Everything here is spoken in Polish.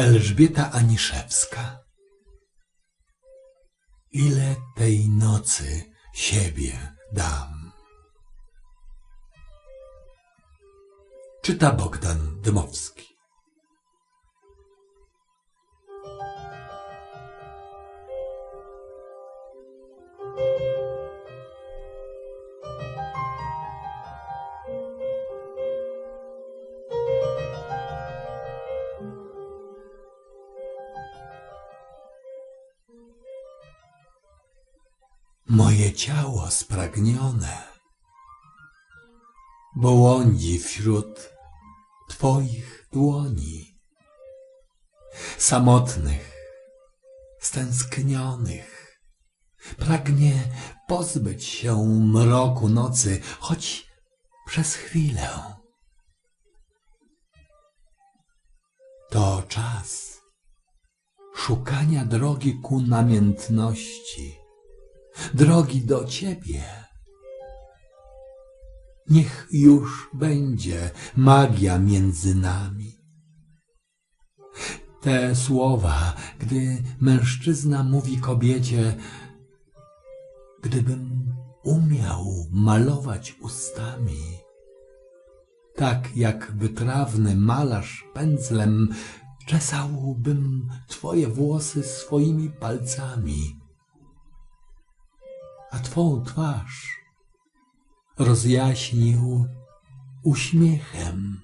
Elżbieta Aniszewska Ile tej nocy siebie dam? Czyta Bogdan Dymowski Moje ciało spragnione bo łądzi wśród Twoich dłoni, samotnych, stęsknionych, pragnie pozbyć się mroku nocy, choć przez chwilę. To czas szukania drogi ku namiętności, drogi do Ciebie. Niech już będzie magia między nami. Te słowa, gdy mężczyzna mówi kobiecie, gdybym umiał malować ustami, tak jak wytrawny malarz pędzlem, czesałbym twoje włosy swoimi palcami, a twą twarz rozjaśnił uśmiechem.